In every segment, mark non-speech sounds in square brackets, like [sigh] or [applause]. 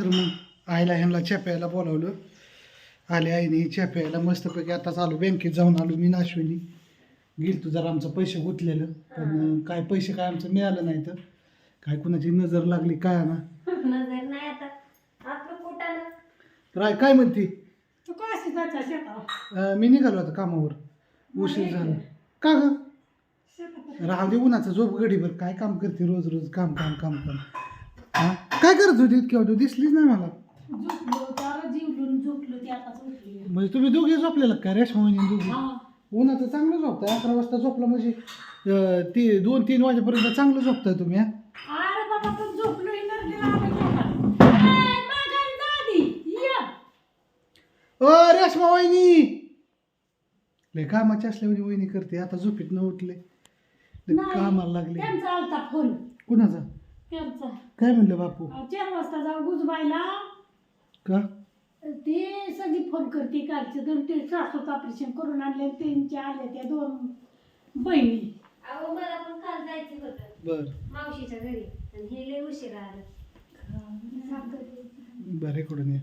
तर मग आईला ह्यांना च्या प्यायला बोलावलं. आले आईने च्या प्यायला मस्तपैकी आताच आलो. बँकेत जाऊन आलो मी नाश्विनी गेल तू जरा आमचं पैसे गुंतलेलं. पण काय पैसे काय आमचं मिळालं नाही तर. काय कुणाची नजर लागली काय ना. नजर नाही आता. आपलं पोटानं तर आई काय म्हणते? तू कशी जायचा शेतावर? अं, मी निघालो आता कामावर. उशीर झाला. का ग? शेतात राहू दे उन्हाचं झोप गडीभर काय काम करते रोज रोज? काम काम काम काम. काय करत होती इतकी तू दिसलीच नाही मला. झोपलो झोपलो ते म्हणजे तुम्ही दोघे झोपलेला का? रेशमा वहिनी दोघी? हा. उन्हाचं चांगलं झोपताय अकरा वाजता झोपलं म्हणजे अं, ती दोन तीन वाजेपर्यंत चांगलं झोपताय तुम्ही हा? अरे बाबा पण झोपलो एनर्जीला आलं का? ए, माघारी जा आधी. ये. ओ रेशमा वहिनी! लय कामाची असल्यावर वहिनी करते आता झोपीत न उठले. लय नाही. कामाला लागले. त्यांचा आलता फोन. कुणाचा? त्यांचा काय म्हणलं बापू? अहो, चार वाजता जाऊ गुजबायला का? ते सगळी फोन करते कालचे. दोन ते सासूचं ऑपरेशन करून आणले त्यांचे आले त्या दोन बहिणी. अहो मला पण काल जायचं होतं. बर. मावशीच्या घरी. आणि हे लय उशीर आलं. बरं ये.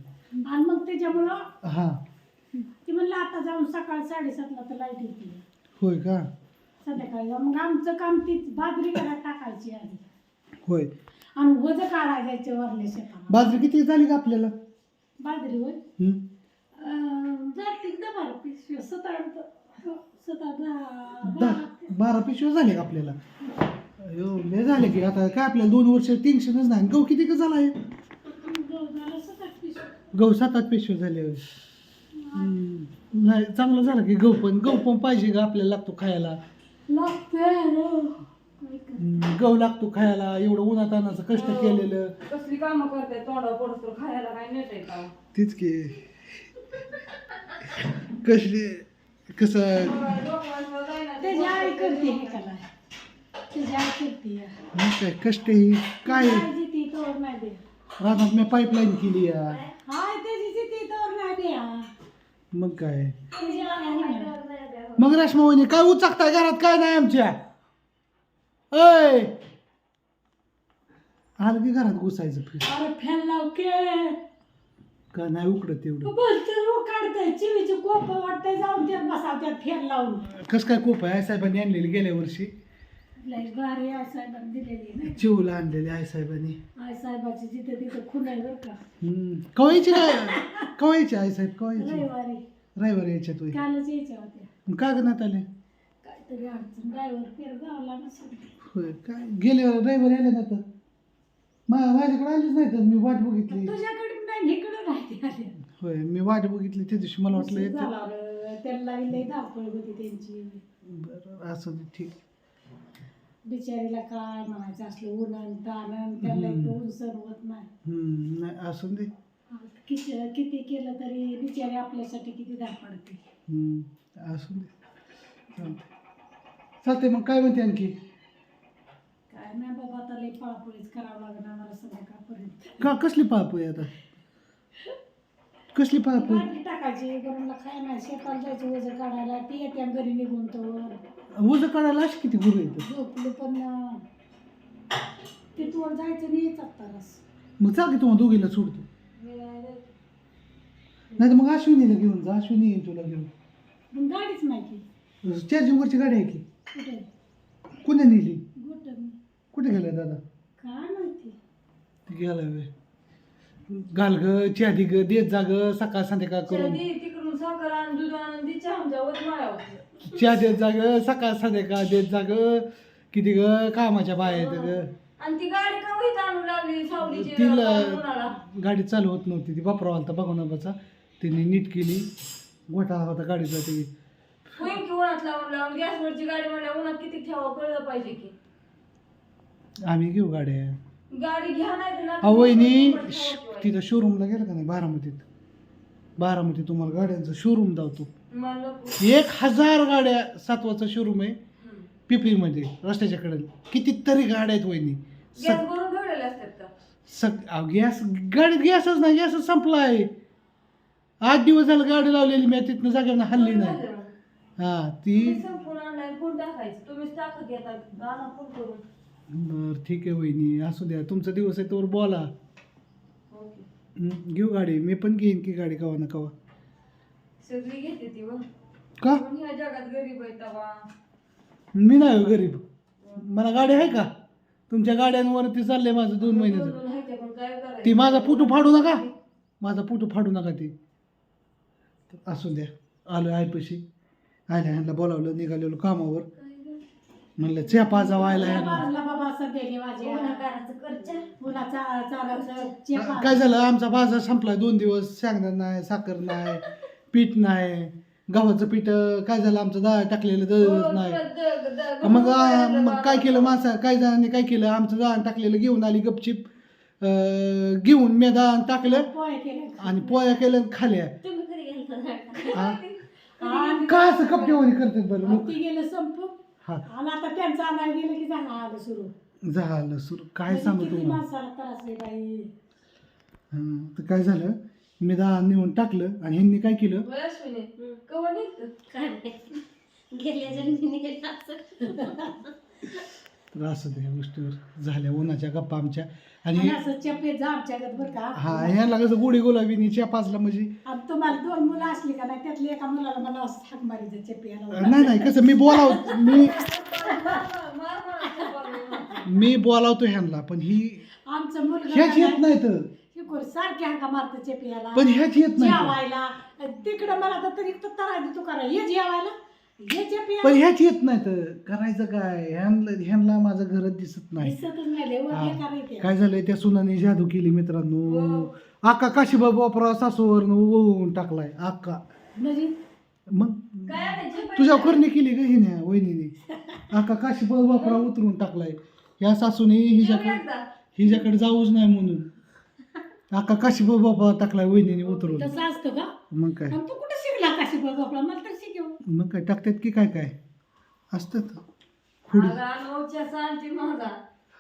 आणि मग त्याच्यामुळं हा. ती म्हणलं आता जाऊन सकाळ साडेसातला तर लाइट येते. होय का? संध्याकाळी जाऊ. मग आमचं काम ती बाजरी घरात टाकायची आधी. होय. आणि वज जायचे वरले शेताला. बाजरी किती झाली का आपल्याला? बाजरी होय? अं, जाते बारा पिशव्या दहा दहा. बारा. पिशव्या झाले का आपल्याला? अयो लय झाले की. आता काय आपल्याला दोन वर्ष टेन्शनच नाही. गहू किती का झाला आहे गहू झालं सात आठ पिशव्या. गहू सात आठ पिशव्या झाले होय. हम्म. नाही चांगलं झालं की गहू पण. गहू पण पाहिजे का आपल्याला लागतो खायला. लागतंय गहू लागतो खायला एवढं उन्हात आणायचं कष्ट केलेलं. कसली कामं करते तोंडावर पडत तर खायला काय नेट आहे का तीच की. कसली कसं? डोक्यावर जाईना त्याची आई करते हे कला त्याची आई करते मग काय कष्ट ही काय? नाही दे रानात मी पाईपलाईन केली या. हाय त्याची नाही मग काय? त्याची आई आहे ना. मग रेशमा वहिनी काय उचाकताय घरात? काय नाही आमच्या? अय आलं की घरात घुसायचं फिर. अरे फॅन लाव के. का नाही उकडत तेवढं बोलते रो काढताय चिवीचे कोप वाटतंय जाऊन त्यात बसाव त्यात फॅन लावून. कस काय कोप आहे? साहेबांनी आणलेली गेल्या वर्षी. लय भारी साहेबांनी दिलेली चिवला आणलेली आई साहेबांनी. आई साहेबाची जिथे तिथे खून आहे बरं का. हम्म. कवायची काय? कवायची आई साहेब कवायची? रविवारी. रविवारी यायच्यात होय कालच यायच्या होत्या. मग का गणात आले काहीतरी अडचण ड्रायव्हर फेर गावला नसेल होय काय? गेले रविवारी आले ना तर मा माझ्याकडे आलीच नाही तर मी वाट बघितली. तुझ्याकडे नाही इकडे राहते आले होय मी वाट बघितली. त्या दिवशी मला वाटलं उशीर येते झाला रे. त्यांना लई धावपळ होती त्यांची. बरं असं दे, ठीक. बिचारीला काय म्हणायचं असलं उन्हान ताण त्याला हम्म. इथं होत नाही. हम्म, नाही असं दे किती किती केलं तरी बिचारी आपल्यासाठी किती धाव पडते हम्म, असू दे चालते मग काय म्हणते आणखी? काय? नाही बाबा आता लई पळापळीच करावं लागणार आम्हाला संध्याकाळपर्यंत का? कसली पाळपोय आता? कसली पाळपोय भांडी टाकायची गरमला काय नाही शेताला जायचं वजन काढायला. ती येते घरी निघून तो. उजं काढायला अशी किती गुरु येतं झोपले पण अं, तिथवर जायचं नाही मग चाल की तुम्हाला दोघीला सोडतो. नाही तर मग अश्विनीला घेऊन जा अश्विनी येईल तुला घेऊन. पण गाडीच नाही की. चार्जिंगवरची गाडी आहे की? कुठे? कुणी नेली? कुठे गेला दादा? काय माहिती? ती वे घाल ग चहा दे ग देत जा ग सकाळ संध्याकाळ करून. दी तिकडून साखर आण दूध आण दी चहा वर माळ्यावर चहा देत जा ग सकाळ संध्याकाळ देत जा ग. किती ग कामाच्या बाया आहेत ग. आणि ती गाडी का लावली सावलीची तिला उन्हाळा गाडी चालू होत नव्हती. ती बापरा आलता बघा तिने नीट केली. घोटाळा होता गाडीचा ती. होईन की उन्हात लावून लावून गॅसवरची गाडी म्हणल्या उन्हात किती ठेवावं कळलं पाहिजे की. आम्ही घेऊ गाड्या. गाडी घ्या नाही तर ना अहो वहिनी ठेवावं तिथं शोरूमला गेलं का नाही? बारामतीत. बारामती तुम्हाला गाड्यांचं शोरूम दावतो. मला नको. एक हजार गाड्या सातवाचं शोरूम आहे हम्म. पिपरीमध्ये रस्त्याच्या कडेला. कितीतरी गाड्या आहेत वहिनी. गॅस भरून ठेवलेले असतात का? सग अहो, गॅस गाडीत गॅसच नाही गॅसच संपला आहे. आठ दिवस झालं गाडी लावलेली मी तिथनं जागेवर हल्ली नाही. हा ती तुम्ही संपून आणलाय फोन टाकायचं. तुम्हीच टाकत येतात गाणं फोन करून. बर ठीक आहे वहिनी. असू द्या. तुमचा दिवस आहे तोवर बोला. ओके. हं, घेऊ गाडी. मी पण घेईन की गाडी कवा ना कवा. सगळी घेते ती मग का? पण ह्या जगात गरीब आहे तवा? मी नाही हो गरीब. मला गाडी आहे का? तुमच्या गाड्यांवरती चाललंय माझं दोन महिन्याचं. दोन आहे ते पण काय करायचं? ती माझा फोटो फाडू नका. माझा फोटो फाडू नका ती. असू द्या. आलो आयपशी आल्या ह्यांना बोलावलं निघालेलो कामावर. म्हणलं चहा पाजा व्हायला त्या ह्यांना बाजूला बाबा सध्या हो माझ्या गुन्हागाराचं करच्या मुलाचा चालायचं. चेपा काय झालं? आमचा बाजार संपला. दोन दिवस शेंगदाणा नाही साखर नाही पीठ नाही. गव्हाचं पीठ अं, काय झालं? आमचं डाळ टाकलेलं हो, दळत नाही मग आ, मग काय केलं? माणसा काय जणांनी काय केलं? आमचं दळण टाकलेलं घेऊन आली गपचिप. अं, घेऊन मी दळण टाकलं केले आणि पोळ्या केल्या आणि खाल्या. तुम्ही कधी गेलता हा? [laughs] आणि का असं कपड्यावानी करतात बरं लोक? ती गेलं संपून. हा. आणि आता त्यांचं आणायला गेलं की झालं आलं सुरू. झालं सुरू. काय सांगू किती तुम्हाला? माणसाला त्रास आहे बाई. हं, तर काय झालं? मी दळण नेऊन टाकलं आणि ह्यांनी काय केलं? काय नाही. गेल्या जन्मी गेला असं. तर असं त्या गोष्टीवर झाल्या. उन्हाच्या गप्पा आमच्या. आणि आणि असं चेपे जा आमच्याकडे बरं का. हा ह्याला कसं गोडी गुलाबीनी च्या पाचला म्हणजे. आणि तुम्हाला दोन मुलं असली का नाही त्यातली एका मुलाला मला असं हाक मारायचं चेपियाला नाही नाही कसं मी बोलाव मी [laughs] मी बोलावतो ह्यांना पण ही आमचं मुलगा ह्याच येत नाही तर हे कोण सारखे हाका मारतं चेपियाला पण ह्याच येत नाही तर. जेवायला. तिकडं मला तर तरी तर तरा तू करा हे जेवायला? पण ह्याच येत नाही तर करायचं काय? ह्यांना ह्यांना माझं घरच दिसत नाही. हा. हे काय झालंय? त्या सुनाने जादू केली मित्रांनो. आका काशीबाबू वापरा सासूवरनं ओवून टाकलाय. आका. म्हणजे? मग तुझ्या करणी केली का हिने वहिनीने? आका काशीबाबू वापरा [laughs] उतरून टाकलाय. या सासूने हिच्याकडे हिच्याकडे जाऊच नाही म्हणून. [laughs] आका काशीबाबू वापरा टाकलाय वहिनीने उतरून. तसं असतं का? मग काय? तू कुठं शिकला मला मग काय टाकतात की काय काय? असतात. पुढे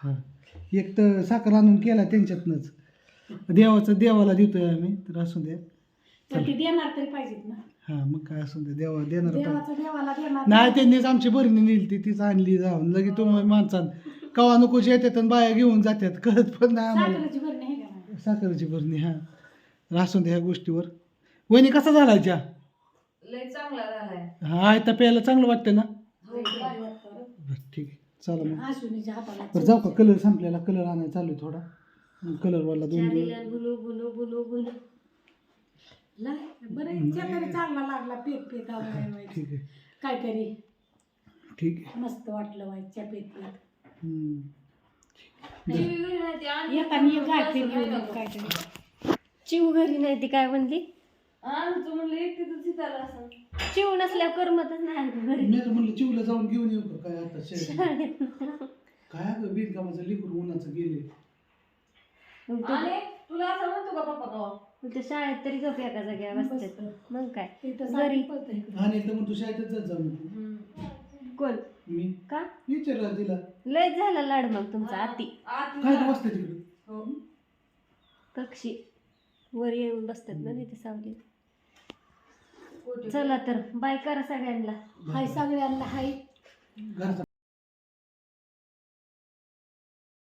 हा. एक तर साखर आणून केला त्यांच्यातनंच. देवाचं देवाला देतोय आम्ही तर असू द्या. तर ती देणार तरी पाहिजेत ना. हा मग काय असू द्या देवा देणार पाहिजे. देवाचं देवाला देणार नाही त्यांनीच आमची बरणी नेली ती तीच आणली जाऊन. लगे तुम्ही माणसां कवा नकोच येतात आणि बाया घेऊन जातात कळत पण नाही आम्हाला. साखरेची आहे का? साखरेची बरणी हा. तर असू द्या ह्या गोष्टीवर. वहिनी कसा झाला च्या लय चांगला झालाय. हा आता प्यायला चांगलं वाटतं ना? भारी वाटतं रे. बरं ठीक आहे. चला मग. अश्विनीच्या हाताला बरं जाऊ का? कलर संपलेला. कलर आणायला चालू आहे थोडा. कलरवाला दोन दिवस. चालीला गुलू गुलू गुलू गुलू. लय बरं तरी चांगला लागला पेत पेत आवडायला व्हायचं. ठीक आहे. काहीतरी ठीक आहे. मस्त वाटलं व्हायच्या पेत पेत. हम्म. टीव्ही घरी नाही ते आणि येताना एक गाठी घेऊन ये काहीतरी. चिव घरी नाही ती काय म्हणली? आणतो म्हणलं एकटीच तिथं असं. चिव नसल्यावर करमतच नाही घरी. मी तर म्हणलं चिवला जाऊन घेऊन येऊ का काय आता शेत काय अगं बिनकामाचं लिकूर उन्हाचं गेले. ते- आणि तुला असं म्हणतो का पप्पा कवा मग ते शाळेत तरी झोप एका जागेवर बसतात मग काय? घरी. आणि तर मग तू शाळेतच जात. कोण? मी. का? विचारला तिला. लय झाला लाड मग तुमचा आती आत काय तर वाजतं तिकडे? हो. पक्षी. वर येऊन बसतात ना तिथे सावलीत. चला तर बाय करा सगळ्यांना. हाय सगळ्यांना हाय.